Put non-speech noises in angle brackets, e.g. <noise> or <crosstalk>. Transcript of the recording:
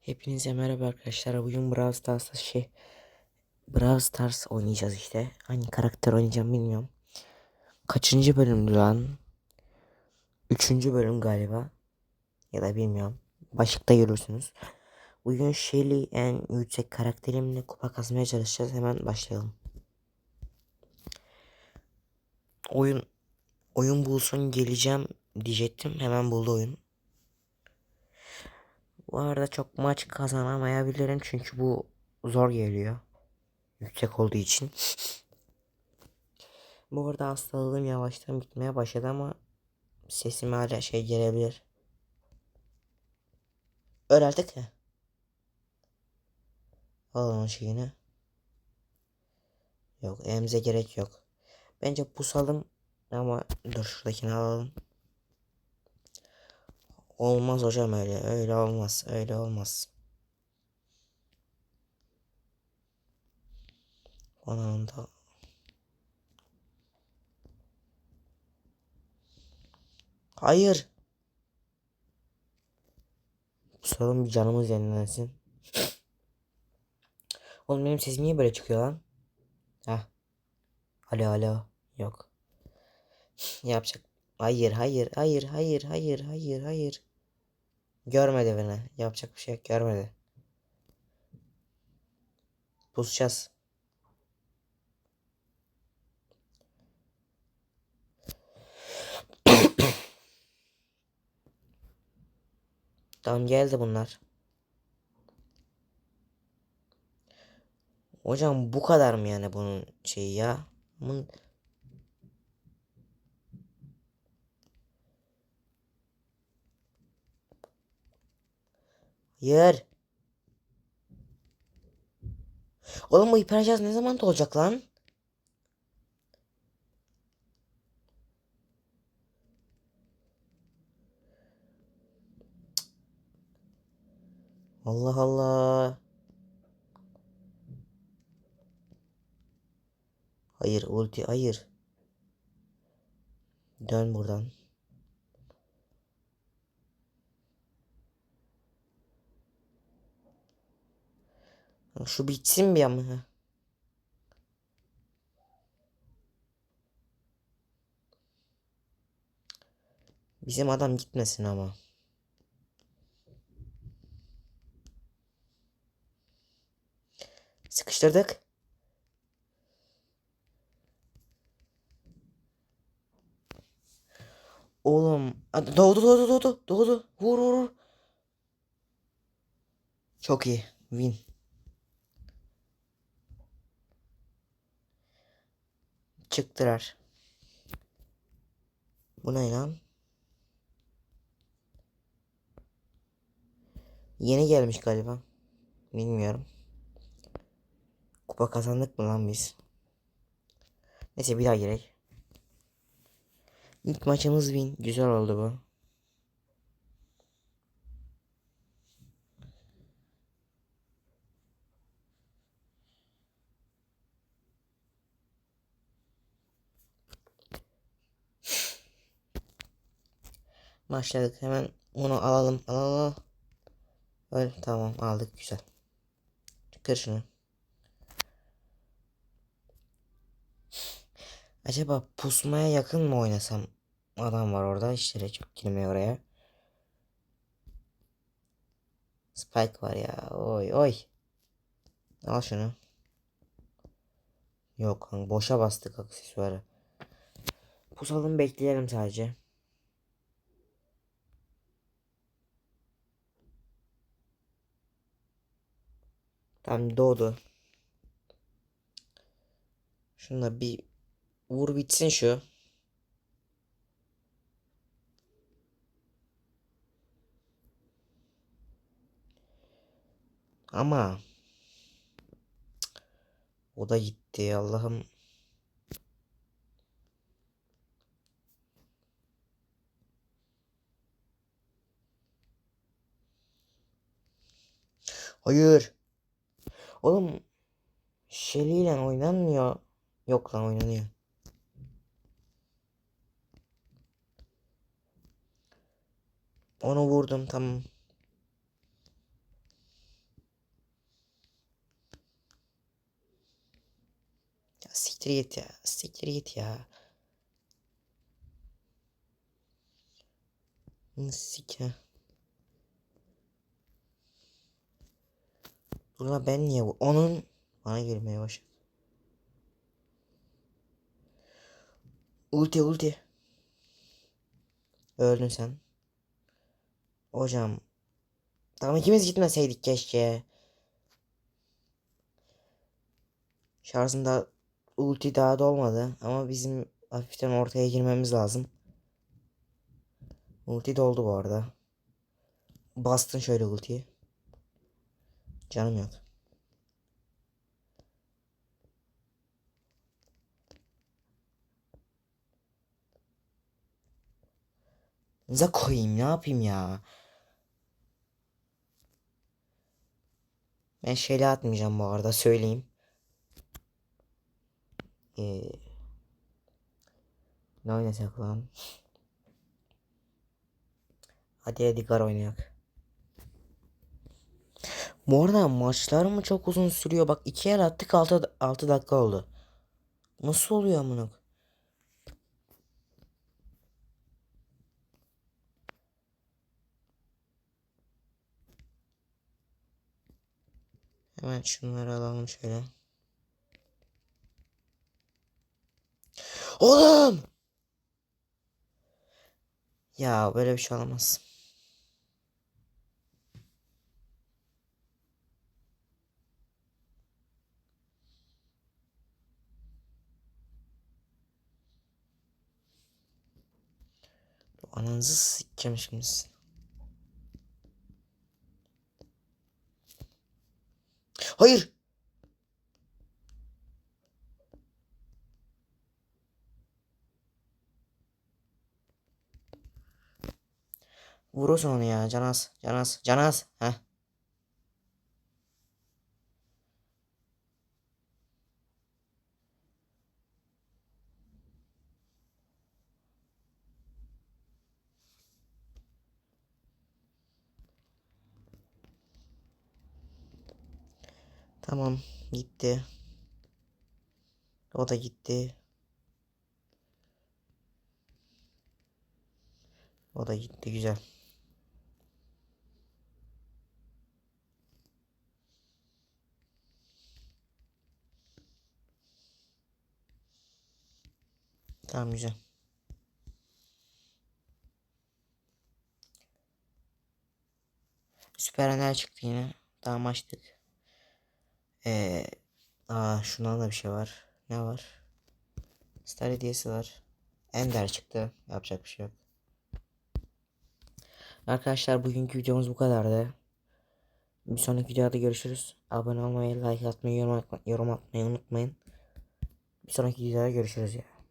Hepinize merhaba arkadaşlar. Bugün Brawl Stars'ta şey Brawl Stars oynayacağız işte. Hangi karakter oynayacağım bilmiyorum. Kaçıncı bölümdü lan? Üçüncü bölüm galiba. Ya da bilmiyorum. Başlıkta görürsünüz. Bugün Shelly en yüksek karakterimle kupa kasmaya çalışacağız. Hemen başlayalım. Oyun oyun bulsun geleceğim diyecektim. Hemen buldu oyun. Bu arada çok maç kazanamayabilirim çünkü bu zor geliyor. Yüksek olduğu için. <laughs> bu arada hastalığım yavaştan bitmeye başladı ama sesim hala şey gelebilir. Artık ya. Al onun şeyini. Yok emze gerek yok. Bence pusalım ama dur şuradakini alalım. Olmaz hocam öyle. Öyle olmaz. Öyle olmaz. Onun da Hayır. Sorun bir canımız yenilensin. Oğlum benim sesim niye böyle çıkıyor lan? Heh. Alo alo. Yok. <laughs> Yapacak. Hayır hayır hayır hayır hayır hayır hayır. Görmedi beni. Yapacak bir şey yok. Görmedi. Pusacağız. <coughs> Tamam geldi bunlar. Hocam bu kadar mı yani bunun şeyi ya? Bunun... Hayır. Oğlum bu hipercaz ne zaman olacak lan? Allah Allah. Hayır ulti hayır. Dön buradan. Şu bitsin bir ama. Bizim adam gitmesin ama. Sıkıştırdık. Oğlum. Doğdu doğdu doğdu. Doğdu. Vur vur vur. Çok iyi. Win. Çıktılar. Bu ne lan? Yeni gelmiş galiba. Bilmiyorum. Kupa kazandık mı lan biz? Neyse bir daha gerek. İlk maçımız win. Güzel oldu bu. Başladık. Hemen onu alalım. Alalım. Öyle tamam aldık güzel. Kır şunu. Acaba pusmaya yakın mı oynasam? Adam var orada. İşlere çok girmiyor oraya. Spike var ya. Oy oy. Al şunu. Yok boşa bastık aksesuarı. Pusalım bekleyelim sadece. Tam doğdu. Şuna bir vur bitsin şu. Ama o da gitti Allah'ım. Hayır. Oğlum Shelly ile oynanmıyor. Yok lan oynanıyor. Onu vurdum tamam. Ya siktir git ya. Siktir git ya. Nasıl? Lan ben niye bu? Onun bana gelmeye başladı. Ulti ulti. Öldün sen. Hocam. Tamam ikimiz gitmeseydik keşke. Şarjında ulti daha dolmadı ama bizim hafiften ortaya girmemiz lazım. Ulti doldu bu arada. Bastın şöyle ultiyi. Canım yok. Za koyayım ne yapayım ya. Ben şeyle atmayacağım bu arada söyleyeyim. Ee, ne oynasak lan? Hadi Edgar oynayak. Arada maçlar mı çok uzun sürüyor? Bak iki el attık 6, 6 dakika oldu. Nasıl oluyor amına? Hemen şunları alalım şöyle. Oğlum! Ya böyle bir şey olamaz. Ananızı sikeceğim şimdi. Hayır. Vurursun onu ya Canaz. Canaz. Canaz. Heh. Tamam gitti. O da gitti. O da gitti güzel. Tamam güzel. Süper Ender çıktı yine. Tamam açtık. Ee, aa şundan da bir şey var. Ne var? Star hediyesi var. Ender çıktı. Yapacak bir şey yok. Arkadaşlar bugünkü videomuz bu kadardı. Bir sonraki videoda görüşürüz. Abone olmayı, like atmayı, yorum, atma- yorum atmayı unutmayın. Bir sonraki videoda görüşürüz ya.